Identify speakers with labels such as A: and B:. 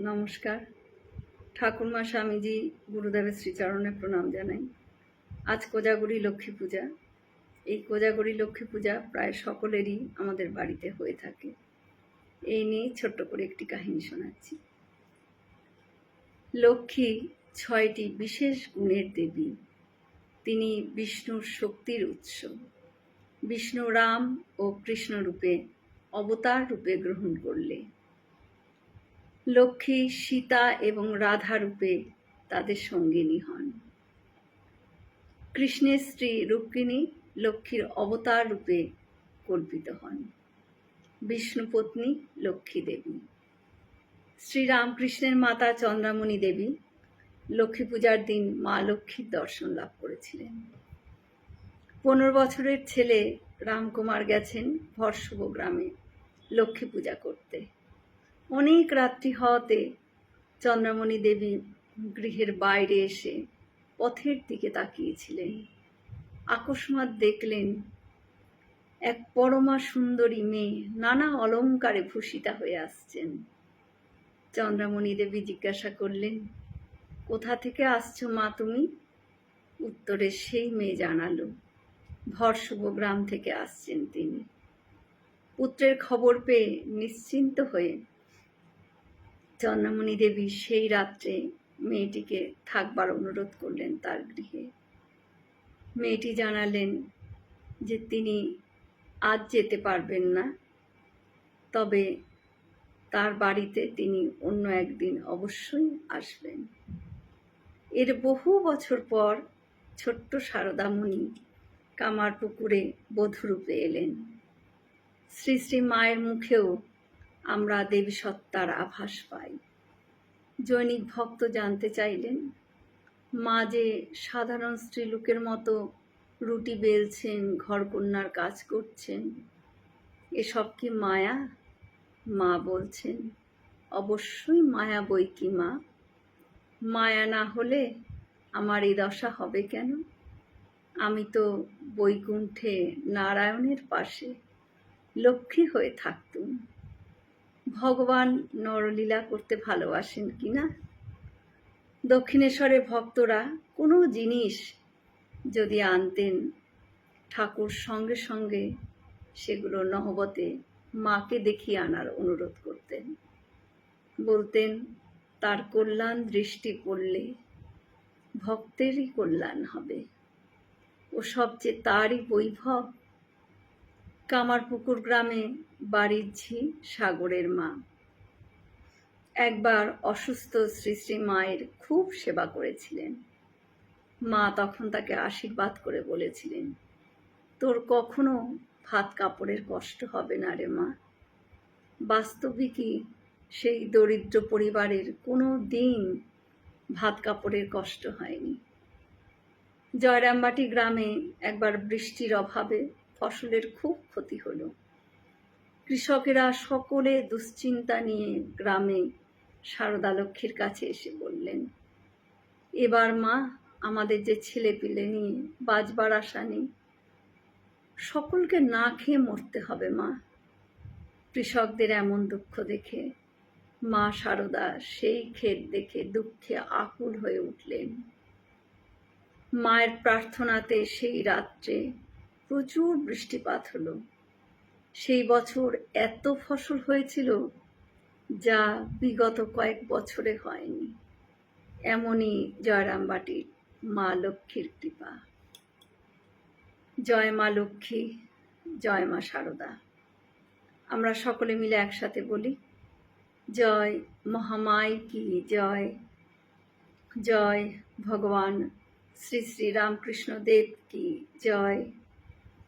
A: নমস্কার। ঠাকুরমা স্বামীজি গুরুদেবের শ্রীচরণে প্রণাম জানাই। আজ কোজাগরি লক্ষ্মী পূজা। এই কোজাগরি লক্ষ্মী পূজা প্রায় সকলেরই আমাদের বাড়িতে হয়ে থাকে। এই নিয়ে ছোট্ট করে একটি কাহিনী শোনাচ্ছি। লক্ষ্মী ছয়টি বিশেষ গুণের দেবী। তিনি বিষ্ণুর শক্তির উৎস। বিষ্ণু রাম ও কৃষ্ণ রূপে অবতার রূপে গ্রহণ করলে। লক্ষ্মী, সীতা এবং রাধা রূপে তাদের সঙ্গিনী হন। কৃষ্ণের স্ত্রী রুক্মিণী লক্ষ্মীর অবতার রূপে কল্পিত হন। বিষ্ণুপত্নী লক্ষ্মী দেবী। শ্রীরামকৃষ্ণের মাতা চন্দ্রামণি দেবী লক্ষ্মী পূজার দিন মা লক্ষ্মীর দর্শন লাভ করেছিলেন। পনেরো বছরের ছেলে রামকুমার গেছেন ভরশুভ গ্রামে লক্ষ্মী পূজা করতে। অনেক রাত্রি হওয়াতে চন্দ্রমণি দেবী গৃহের বাইরে এসে পথের দিকে তাকিয়েছিলেন। আকস্মাৎ দেখলেন এক পরমা সুন্দরী মেয়ে নানা অলঙ্কারে ভূষিতা হয়ে আসছেন। চন্দ্রামণি দেবী জিজ্ঞাসা করলেন, কোথা থেকে আসছো মা তুমি? উত্তরে, সেই মেয়ে জানালো, ভরশুভ গ্রাম থেকে আসছেন তিনি। পুত্রের খবর পেয়ে নিশ্চিন্ত হয়ে চন্দ্রমণি দেবী সেই রাত্রে মেয়েটিকে থাকবার অনুরোধ করলেন তার গৃহে। মেয়েটি জানালেন যে তিনি আজ যেতে পারবেন না, তবে তার বাড়িতে তিনি অন্য একদিন অবশ্যই আসবেন। এর বহু বছর পর ছোট্ট সারদামণি কামার পুকুরে বধূরূপে এলেন। শ্রী শ্রী মায়ের মুখেও আমরা দেবী সত্তার আভাস পাই। জৈনিক ভক্ত জানতে চাইলেন, মা যে সাধারণ স্ত্রীলোকের মতো রুটি বেলছেন, ঘরকন্যার কাজ করছেন, এসব কি মায়া? মা বলছেন, অবশ্যই মায়া বই কি মা? মায়া না হলে আমার এই দশা হবে কেন? আমি তো বৈকুণ্ঠে নারায়ণের পাশে লক্ষ্মী হয়ে থাকতুম। ভগবান নরলীলা করতে ভালোবাসেন কি না দক্ষিণেশ্বরের ভক্তরা কোনো জিনিস যদি আনতেন, ঠাকুর সঙ্গে সঙ্গে সেগুলো নহবতে মাকে দেখিয়ে আনার অনুরোধ করতেন। বলতেন, তার কল্যাণ দৃষ্টি পড়লে ভক্তেরই কল্যাণ হবে ও সবচেয়ে তারই বৈভব কামারপুকুর গ্রামে বাড়ির ঝি সাগরের মা। একবার অসুস্থ শ্রী শ্রী মায়ের খুব সেবা করেছিলেন। মা তখন তাকে আশীর্বাদ করে বলেছিলেন, তোর কখনো ভাত কাপড়ের কষ্ট হবে না রে মা। বাস্তবিকই সেই দরিদ্র পরিবারের কোনো দিন ভাত কাপড়ের কষ্ট হয়নি। জয়রামবাটি গ্রামে একবার বৃষ্টির অভাবে ফসলের খুব ক্ষতি হলো। কৃষকেরা সকলে দুশ্চিন্তা নিয়ে গ্রামে সারদা লক্ষ্মীর কাছে এসে বললেন, এবার মা, আমাদের যে ছেলে পিলে নিয়ে বাজবার আশা নেই। সকলকে না খেয়ে মরতে হবে মা। কৃষকদের এমন দুঃখ দেখে মা সারদা সেই ক্ষেত দেখে দুঃখে আকুল হয়ে উঠলেন। মায়ের প্রার্থনাতে সেই রাত্রে প্রচুর বৃষ্টিপাত হলো। সেই বছর এত ফসল হয়েছিল যা বিগত কয়েক বছরে হয়নি। এমনই জয়রামবাটির মা লক্ষ্মীর কৃপা। জয় মা লক্ষ্মী, জয় মা সারদা। আমরা সকলে মিলে একসাথে বলি, জয় মহামাই কি জয়? জয় ভগবান শ্রী শ্রী রামকৃষ্ণ দেব কি জয়?